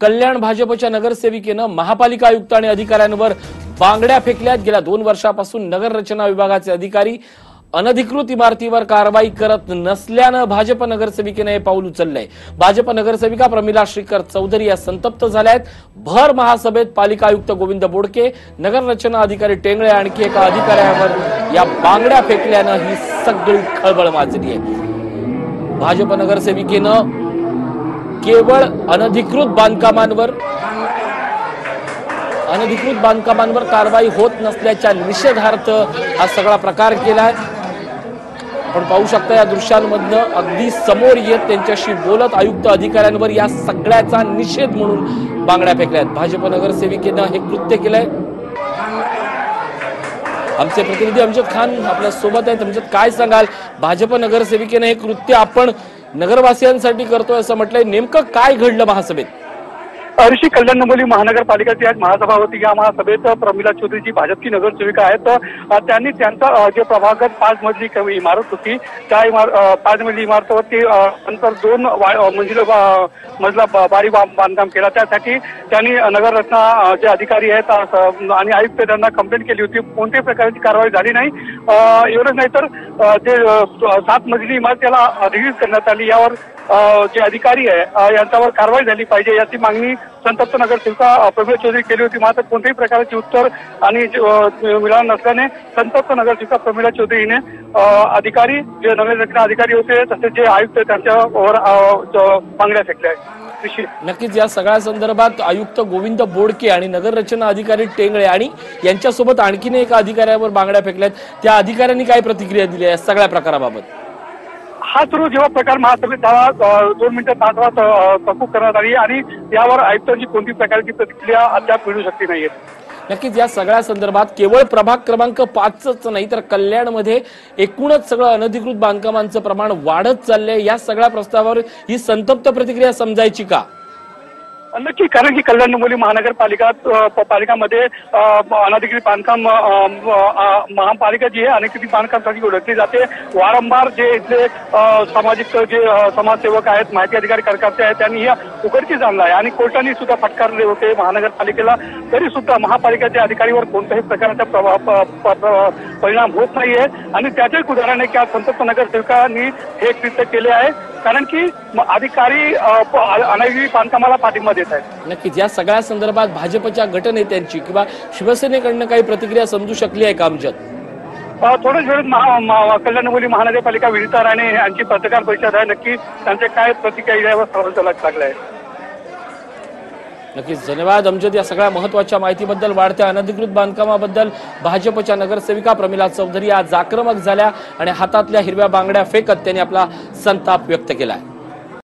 कल्याण भाजपच्या नगरसेविकेनं महापालिका आयुक्त आणि अधिकाऱ्यांवर बांगड्या फेकल्यात. गेल्या दोन वर्षापासून नगर रचना विभागाचे अधिकारी अनधिकृत इमारतीवर कारवाई करत नसल्यानं भाजप नगरसेविकेनं हे पाऊल उचललंय. भाजप नगरसेविका प्रमिला श्रीकर चौधरी या संतप्त झाल्या आहेत भर महासभेत पालिका आयुक्त गोविंद बोडके नगर रचना अधिकारी टेंगळे आणखी एका अधिकाऱ्यावर या बांगड्या फेकल्यानं ही सगळी खळबळ माजली आहे. भाजप नगरसेविकेनं केवळ अनधिकृत बांधकामांवर अनधिकृत बांधकामांवर कारवाई होत नसल्याच्या निषेधार्थ हा सगळा प्रकार केलाय. आपण पाहू शकता या दृश्यांमधनं अगदी समोर येत त्यांच्याशी बोलत आयुक्त अधिकाऱ्यांवर या सगळ्याचा निषेध म्हणून बांगड्या फेकल्यात भाजप नगरसेविकेनं हे कृत्य केलंय. आमचे प्रतिनिधी अमजद खान आपल्यासोबत आहेत. अमजद काय सांगाल? भाजप नगरसेविकेनं हे कृत्य आपण नगरवासियांसाठी करतोय असं म्हटलंय. नेमकं काय घडलं महासभेत? ऋषी कल्याण नंबोली महानगरपालिकेची आज महासभा होती या महासभेत प्रमिला चौधरी जी भाजपची नगरसेविका आहेत. त्यांनी त्यांचा जे प्रभागात पाच मजली कमी इमारत होती त्या इमार पाच मजली इमारतीवरती नंतर दोन मंजिल मजला ब- बारी बांधकाम केला. त्यासाठी त्यांनी नगररत्ना जे अधिकारी आहेत आणि आयुक्त त्यांना कंप्लेंट केली होती. कोणत्याही प्रकारची कारवाई झाली नाही. एवढंच नाही तर जे सात मजली इमारत रिलीज करण्यात आली. यावर जे अधिकारी आहे यांच्यावर कारवाई झाली पाहिजे याची मागणी संतप्त नगरसेविका अ, प्रवीण चौधरी केली होती. मात्र कोणत्याही प्रकारचे उत्तर आणि मिळालं नसल्याने संतप्त नगरसेविका प्रमिला चौधरी हिने अधिकारी जे नगर रचना अधिकारी होते तसेच जे आयुक्त त्यांच्यावर मागण्या फेकल्या आहेत. नक्कीच या सगळ्या संदर्भात आयुक्त गोविंद बोडके आणि नगर रचना अधिकारी टेंगळे आणि यांच्यासोबत आणखीन एका अधिकाऱ्यावर बांगड्या फेकल्यात. त्या अधिकाऱ्यांनी काय प्रतिक्रिया दिली आहे या सगळ्या प्रकाराबाबत? हा सर्व जेव्हा प्रकार महासभेत झाला दोन मिनिटं तासात तहकूब करण्यात आली आणि यावर आयुक्तांची कोणती प्रकारची प्रतिक्रिया अद्याप मिळू शकली नाहीये. नक्कीच या सगळ्या संदर्भात केवळ प्रभाग क्रमांक पाचच नाही तर कल्याणमध्ये एकूणच सगळं अनधिकृत बांधकामांचं प्रमाण वाढत चाललंय. या सगळ्या प्रस्तावावर ही संतप्त प्रतिक्रिया समजायची का? नक्की कारण की कल्याण डोंबिवली महानगरपालिका पालिकामध्ये अनधिकृत बांधकाम महापालिका जी आहे अनधिकृत बांधकामसाठी ओळखली जाते. वारंवार जे इथले सामाजिक जे समाजसेवक आहेत माहिती अधिकारी कार्यकर्ते आहेत त्यांनी या उघडकीस आणला आहे. आणि कोर्टाने सुद्धा फटकारले होते महानगरपालिकेला. तरी सुद्धा महापालिकेच्या अधिकारीवर कोणत्याही प्रकारचा प्रभाव प- परिणाम होत नाहीये. आणि त्याचे उदाहरण आहे की आज संतप्त नगरसेवकांनी हे कृत्य केले आहे. कारण की अधिकारी अ, प- अनधिकृत बांधकामाला पाठिंबा देत आहेत. नक्कीच या सगळ्या संदर्भात भाजपच्या गटनेत्यांची किंवा शिवसेनेकडनं काही प्रतिक्रिया समजू शकली आहे का आमच्यात? थोड्याच वेळात महा- मा- कल्याण डोंबिवली महानगरपालिका विनिता राणे यांची पत्रकार परिषद आहे. नक्की त्यांचे काय प्रतिक्रिया यावर नक्कीच धन्यवाद. अमजद या सगळ्या महत्त्वाच्या माहितीबद्दल वाढत्या अनधिकृत बांधकामाबद्दल भाजपच्या नगरसेविका प्रमिला चौधरी आज आक्रमक झाल्या आणि हातातल्या हिरव्या बांगड्या फेकत त्यांनी आपला संताप व्यक्त केला आहे